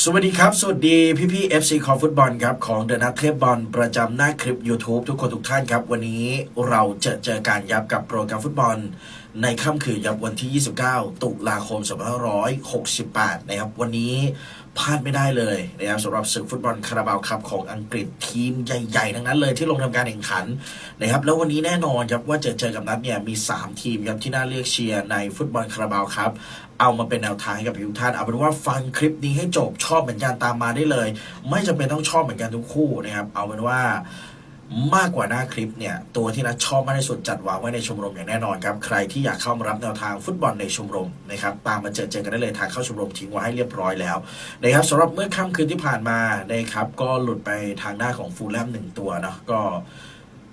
สวัสดีครับ สวัสดีพี่พี่ FC คอฟุตบอลครับ ของเดอะนัทเทปบอลประจำหน้าคลิป YouTube ทุกคนทุกท่านครับ วันนี้เราจะเจอการยับกับโปรแกรมฟุตบอล ในค่ำคืนยับวันที่ 29 ตุลาคม 2568 นะครับ วันนี้ พลาดไม่ได้เลยนะครับสำหรับศึกฟุตบอลคาราบาวครับของอังกฤษทีมใหญ่ๆทั้งนั้นเลยที่ลงทำการแข่งขันนะครับแล้ววันนี้แน่นอนครับว่าจะเจอกับนัดเนี่ยมี 3 ทีมครับที่น่าเลือกเชียร์ในฟุตบอลคาราบาวครับ เอามาเป็นแนวทางให้กับทุกท่านเอาเป็นว่าฟังคลิปนี้ให้จบชอบเหมือนกันตามมาได้เลย ไม่จำเป็นต้องชอบเหมือนกันทุกคู่นะครับเอาเป็นว่า มากกว่าหน้าคลิปเนี่ย ตัวที่นัดชอบมากที่สุดจัดวางไว้ในชมรมอย่างแน่นอนครับ ใครที่อยากเข้ามารับแนวทางฟุตบอลในชมรมนะครับตามมาเจอเจอกันได้เลยทางเข้าชมรมทิ้งไว้ให้เรียบร้อยแล้วนะครับสำหรับเมื่อค่ำคืนที่ผ่านมานะครับก็หลุดไปทางหน้าของฟูลแลมหนึ่งตัวเนาะก็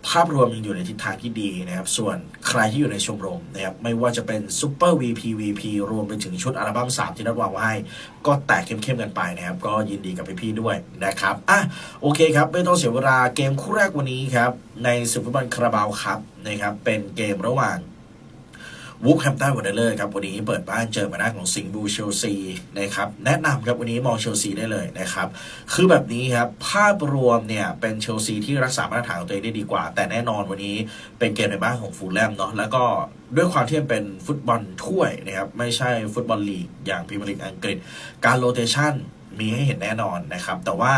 ภาพรวมยังอยู่ในทิศทางที่ดีนะครับ ส่วนใครที่อยู่ในชมรมนะครับ ไม่ว่าจะเป็นซูเปอร์ VP VP รวมไปถึงชุดอัลบั้ม 3 ที่นัดวางไว้ ก็แตกเข้มๆกันไปนะครับ ก็ยินดีกับพี่ๆด้วยนะครับ อะ โอเคครับ ไม่ต้องเสียเวลาเกมคู่แรกวันนี้ครับ ในศึกฟุตบอลคาราบาวครับนะครับ เป็นเกมระหว่าง วูฟแฮมตันวันเดอร์ครับวันนี้เปิดบ้านเจอมาหน้าของสิงห์บูเชลซีนะครับแนะนำครับวันนี้มองเชลซีได้เลยนะครับคือแบบนี้ครับภาพรวมเนี่ยเป็นเชลซีที่รักษามาตรฐานของตัวเองได้ดีกว่า แต่แน่นอนวันนี้เป็นเกมในบ้านของฟูลแลมเนาะแล้วก็ด้วยความที่มันเป็นฟุตบอลถ้วยนะครับไม่ใช่ฟุตบอลลีกอย่างพรีเมียร์ลีกอังกฤษ การโรเตชันมีให้เห็นแน่นอนนะครับแต่ว่า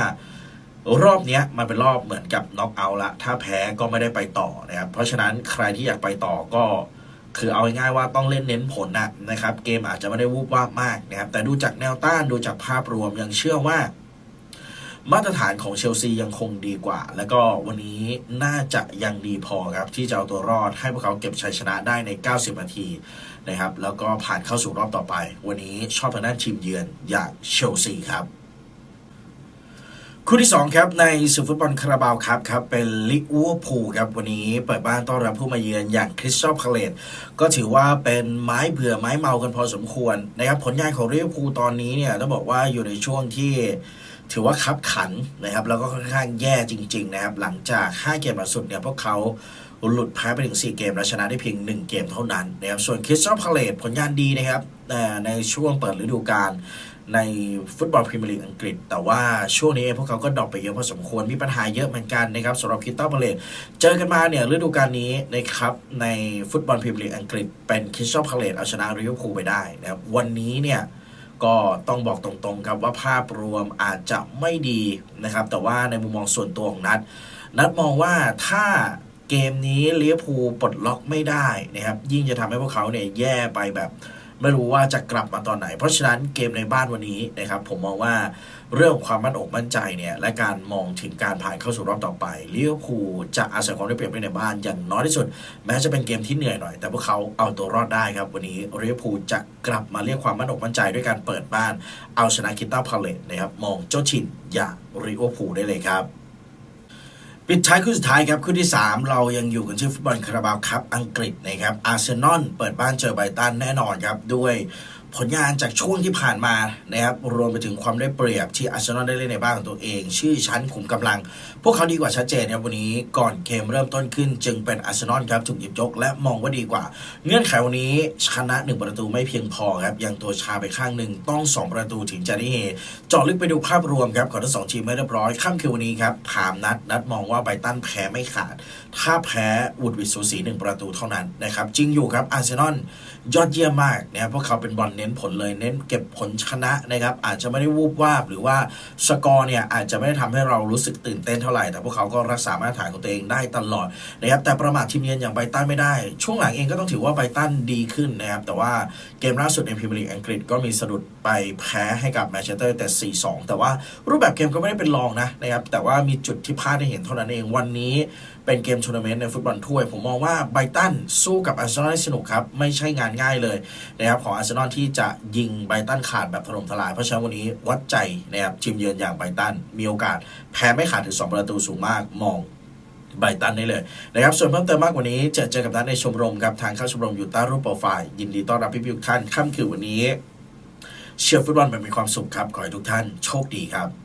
รอบนี้มันเป็นรอบเหมือนกับน็อกเอาท์ละถ้าแพ้ก็ไม่ได้ไปต่อนะครับเพราะฉะนั้นใครที่อยากไปต่อก็ คือเอาง่ายๆว่าต้องเล่นเน้นผลนะนะครับเกมอาจจะไม่ได้วูบวาบมากนะครับแต่ดูจากแนวต้านดูจากภาพรวมยังเชื่อว่า มาตรฐานของเชลซียังคงดีกว่า แล้วก็วันนี้น่าจะยังดีพอครับที่จะเอาตัวรอดให้พวกเขาเก็บชัยชนะได้ใน 90 นาทีนะครับแล้วก็ผ่านเข้าสู่รอบต่อไป วันนี้ชอบทางด้านทีมเยือนอย่างเชลซีครับ คู่ที่ 2 ครับ ในศึกฟุตบอลคาราบาวครับครับ เป็นลิเวอร์พูลครับ วันนี้เปิดบ้านต้อนรับผู้มาเยือนอย่างคริสตัลพาเลตก็ถือว่าเป็นไม้เบื่อไม้เมากันพอสมควรนะครับ ผลงานของลิเวอร์พูลตอนนี้เนี่ยต้องบอกว่าอยู่ในช่วงที่ถือว่าคับขันนะครับ แล้วก็ค่อนข้างแย่จริง ๆ นะครับ หลังจาก 5 เกมล่าสุดเนี่ยพวกเขาหลุดแพ้ไปถึง 4 เกมและชนะได้เพียง 1 เกมเท่านั้นนะครับส่วนคริสตัลพาเลตผลงานดีนะครับแต่ในช่วงเปิดฤดูกาล ในฟุตบอลพรีเมียร์ลีกอังกฤษ แต่ว่าช่วงนี้พวกเขาก็ดรอปไปเยอะพอสมควรมีปัญหาเยอะเหมือนกันนะครับสำหรับคิตตัลพาเลตเจอกันมาเนี่ยฤดูกาลนี้นะครับในฟุตบอลพรีเมียร์ลีกอังกฤษ เป็นคิสตัลพาเลตเอาชนะลิเวอร์พูลไปได้นะครับวันนี้เนี่ยก็ต้องบอกตรงๆครับว่าภาพรวมอาจจะไม่ดีนะครับ แต่ว่าในมุมมองส่วนตัวของนัดนัดมองว่าถ้าเกมนี้ลิเวอร์พูลปลดล็อกไม่ได้นะครับยิ่งจะทำให้พวกเขาเนี่ยแย่ไปแบบ ไม่รู้ว่าจะกลับมาตอนไหน เพราะฉะนั้นเกมในบ้านวันนี้นะครับผมมองว่าเรื่องของความมั่นอกมั่นใจเนี่ยและการมองถึงการผ่านเข้าสู่รอบต่อไปลิเวอร์พูลจะอาศัยความได้เปรียบในบ้านอย่างน้อยที่สุด แม้จะเป็นเกมที่เหนื่อยหน่อย แต่พวกเขาเอาตัวรอดได้ครับ วันนี้ลิเวอร์พูลจะกลับมาเรียกความมั่นอกมั่นใจด้วยการเปิดบ้าน เอาชนะคิตตัลพาเลตนะครับมองเจ้าถิ่นอย่างลิเวอร์พูลได้เลยครับ ปิดท้ายคู่สุดท้ายครับคู่ที่ 3 เรายังอยู่กันที่ฟุตบอลคาราบาวครับอังกฤษนะครับอาร์เซนอลเปิดบ้านเจอไบตันแน่นอนครับด้วย ผลงานจากช่วงที่ผ่านมานะครับรวมไปถึงความได้เปรียบที่อาร์เซนอลได้เล่นในบ้านของตัวเอง ชื่อชั้นขุมกำลัง พวกเขาดีกว่าชัดเจนครับวันนี้ก่อนเกมเริ่มต้นขึ้น จึงเป็นอาร์เซนอลครับถูกหยิบยกและมองว่าดีกว่า เงื่อนไขวันนี้ชนะหนึ่งประตูไม่เพียงพอครับยังตัวชาไปข้างหนึ่งต้องสองประตูถึงจะได้เฮเจาะลึกไปดูภาพรวมครับของทั้งสองทีมไม่เรียบร้อยค่ำคืนวันนี้ครับถามนัดนัดมองว่าไบตันแพ้ไม่ขาด ถ้าแพ้วุดวิดสูสีหนึ่งประตูเท่านั้นนะครับจริงอยู่ครับอาร์เซนอลยอดเยี่ยมมากนะครับพราะเขาเป็นบอลน้นผลเลยเน้นเก็บผลชนะนะครับอาจจะไม่ได้วูบวาบหรือว่าสกอร์เนี่ยอาจจะไม่ได้ทำให้เรารู้สึกตื่นเต้นเท่าไหร่ แต่พวกเขาก็รักษามาตรฐานของตัวเองได้ตลอดนะครับแต่ประมาททีมเยือนอย่างไบตันไม่ได้ ช่วงหลังเองก็ต้องถือว่าไบตันดีขึ้นนะครับแต่ว่าเกมล่าสุดในพรีเมียร์ลีกอังกฤษก็มีสะดุดไปแพ้ให้กับแมนเชสเตอร์แต่ 4-2 แต่ว่ารูปแบบเกมก็ไม่ได้เป็นรองนะนะครับแต่ว่ามีจุดที่พลาดให้เห็นเท่านั้นเองวันนี้เป็นเกมทัวร์นาเมนต์ในฟุตบอลถ้วย ผมมองว่าไบตันสู้กับอาร์เซนอลได้สนุกครับ ไม่ใช่งานง่ายเลยนะครับของอาร์เซนอลที่จะยิงไบตันขาดแบบถล่มทลาย เพราะฉะนั้นวันนี้วัดใจนะครับทีมเยือนอย่างไบตันมีโอกาสแพ้ไม่ขาดถึง 2 ประตูสูงมากมองไบตันได้เลยนะครับ ส่วนเพิ่มเติมมากกว่านี้จะเจอกับนัดในชมรมครับ ทางเข้าชมรมอยู่ใต้รูปโปรไฟล์ ยินดีต้อนรับพี่ๆทุกท่านค่ำคืนวันนี้ เชียร์ฟุตบอลแบบมีความสุขครับ ขอให้ทุกท่านโชคดีครับ